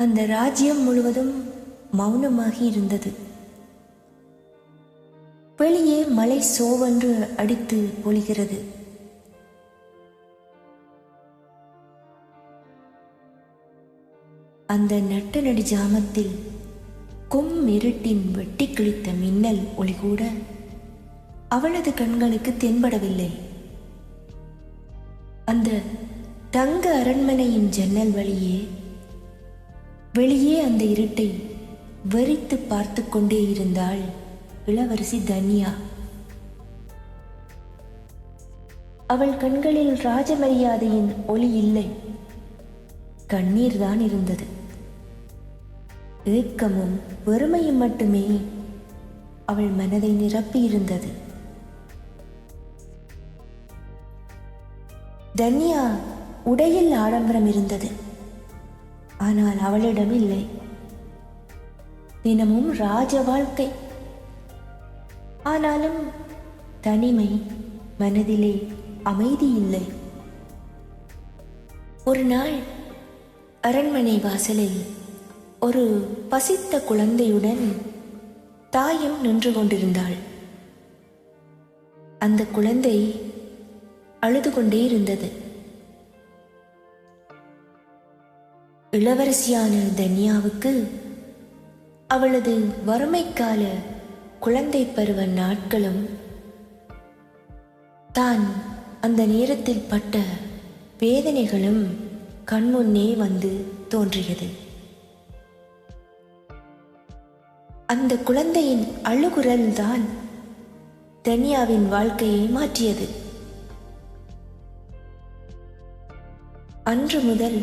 அந்த ராஜ்யம் முழுவதும் மௌனமாகி இருந்தது. வெளியே மலை சோவென்று அடித்து பொழிகிறது அந்த நட்டநடி ஜாமத்தில் கும் இருட்டின் வெட்டி கிழித்த மின்னல் ஒளி கூட அவளது கண்களுக்கு தென்படவில்லை. அந்த தங்க அரண்மனையின் ஜன்னல் வழியே வெளியே அந்த இருட்டை வெறித்து பார்த்து கொண்டே இருந்தாள் இளவரசி தன்யா. அவள் கண்களில் ராஜமரியாதையின் ஒளி இல்லை. கண்ணீர் தான் இருந்தது. ஏக்கமும் வெறுமையும் மட்டுமே அவள் மனதை நிரப்பியிருந்தது தன்யா உடையில் ஆடம்பரம் இருந்தது. ஆனால் அவளிடம் இல்லை தினமும் ராஜ வாழ்க்கை. ஆனாலும் தனிமை மனதிலே அமைதி இல்லை ஒரு நாள் அரண்மனை வாசலில் ஒரு பசித்த குழந்தையுடன் தாயும் நின்று கொண்டிருந்தாள். அந்த குழந்தை அழுது கொண்டே இருந்தது. இளவரசியான தன்யாவுக்கு அவளது வறுமைக்கால குழந்தை பருவ நாட்களும் தான் அந்த நேரத்தில் பட்ட வேதனைகளும் கண்முன்னே வந்து தோன்றியது. அந்த குழந்தையின் அழுகுரல் தான் தனியாவின் வாழ்க்கையை மாற்றியது. அன்று முதல்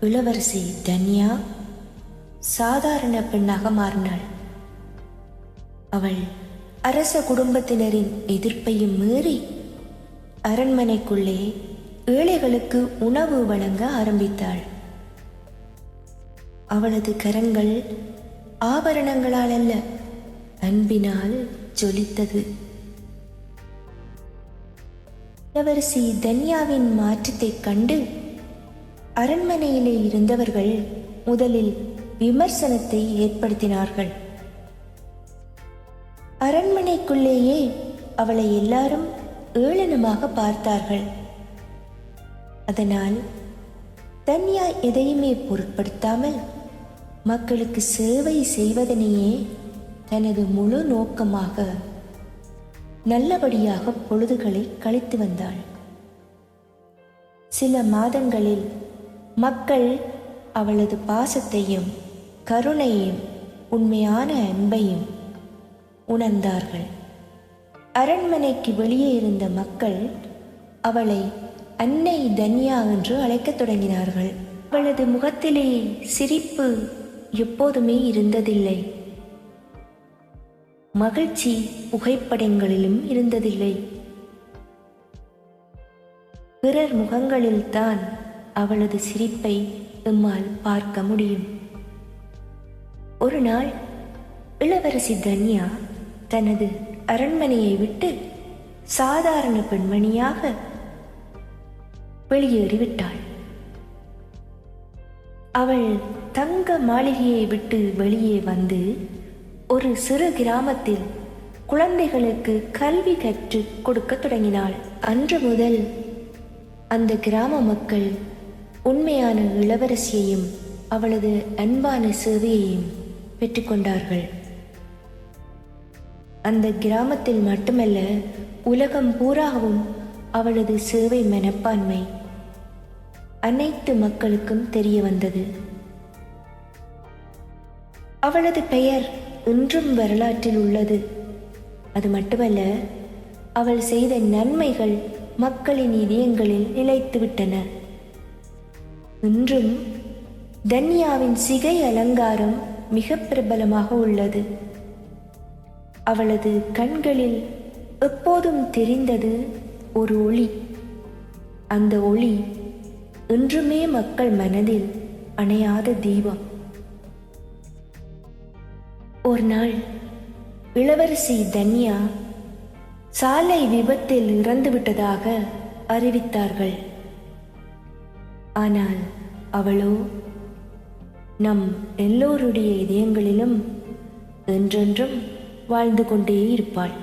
இளவரசி தன்யா சாதாரண பெண்ணாக மாறினாள். அவள் அரச குடும்பத்தினரின் எதிர்ப்பையும் மீறி அரண்மனைக்குள்ளே ஏழைகளுக்கு உணவு வழங்க ஆரம்பித்தாள். அவளது கரங்கள் ஆபரணங்களால் அல்ல அன்பினால் ஜொலித்தது. இளவரசி தன்யாவின் மாற்றத்தைக் கண்டு அரண்மனையிலே இருந்தவர்கள் முதலில் விமர்சனத்தை ஏற்படுத்தினார்கள். அரண்மனைக்குள்ளேயே அவளை எல்லாரும் ஏளனமாக பார்த்தார்கள். அதனால் தன்யா எதையுமே பொருட்படுத்தாமல் மக்களுக்கு சேவை செய்வதனையே தனது முழு நோக்கமாக நல்லபடியாக பொழுதுகளை கழித்து வந்தாள். சில மாதங்களில் மக்கள் அவளது பாசத்தையும் கருணையும் உண்மையான அன்பையும் உணர்ந்தார்கள். அரண்மனைக்கு வெளியே இருந்த மக்கள் அவளை அன்னை தன்யா என்று அழைக்கத் தொடங்கினார்கள். அவளது முகத்திலே சிரிப்பு எப்போதுமே இருந்ததில்லை. மகிழ்ச்சி புகைப்படங்களிலும் இருந்ததில்லை. பிறர் முகங்களில்தான் அவளது சிரிப்பை எம்மால் பார்க்க முடியும். ஒரு நாள் இளவரசி தன்யா தனது அரண்மனையை விட்டு சாதாரண பெண்மணியாக வெளியேறிவிட்டாள். அவள் தங்க மாளிகையை விட்டு வெளியே வந்து ஒரு சிறு கிராமத்தில் குழந்தைகளுக்கு கல்வி கற்றுக் கொடுக்க தொடங்கினாள். அன்று முதல் அந்த கிராம மக்கள் உண்மையான இளவரசியையும் அவளது அன்பான சேவையையும் பெற்றுக்கொண்டார்கள். அந்த கிராமத்தில் மட்டுமல்ல உலகம் பூராகவும் அவளது சேவை மனப்பான்மை அனைத்து மக்களுக்கும் தெரிய வந்தது. அவளது பெயர் இன்றும் வரலாற்றில் உள்ளது. அது மட்டுமல்ல அவள் செய்த நன்மைகள் மக்களின் இதயங்களில் நிலைத்துவிட்டன இன்றும் தன்யாவின் சிகை அலங்காரம் மிக பிரபலமாக உள்ளது. அவளது கண்களில் எப்போதும் தெரிந்தது ஒரு ஒளி. அந்த ஒளி இன்றுமே மக்கள் மனதில் அணையாத தீபம். ஒரு நாள் இளவரசி தன்யா சாலை விபத்தில் இறந்துவிட்டதாக அறிவித்தார்கள். ஆனால் அவளோ நம் எல்லோருடைய இதயங்களிலும் என்றென்றும் வாழ்ந்து கொண்டே இருப்பாள்.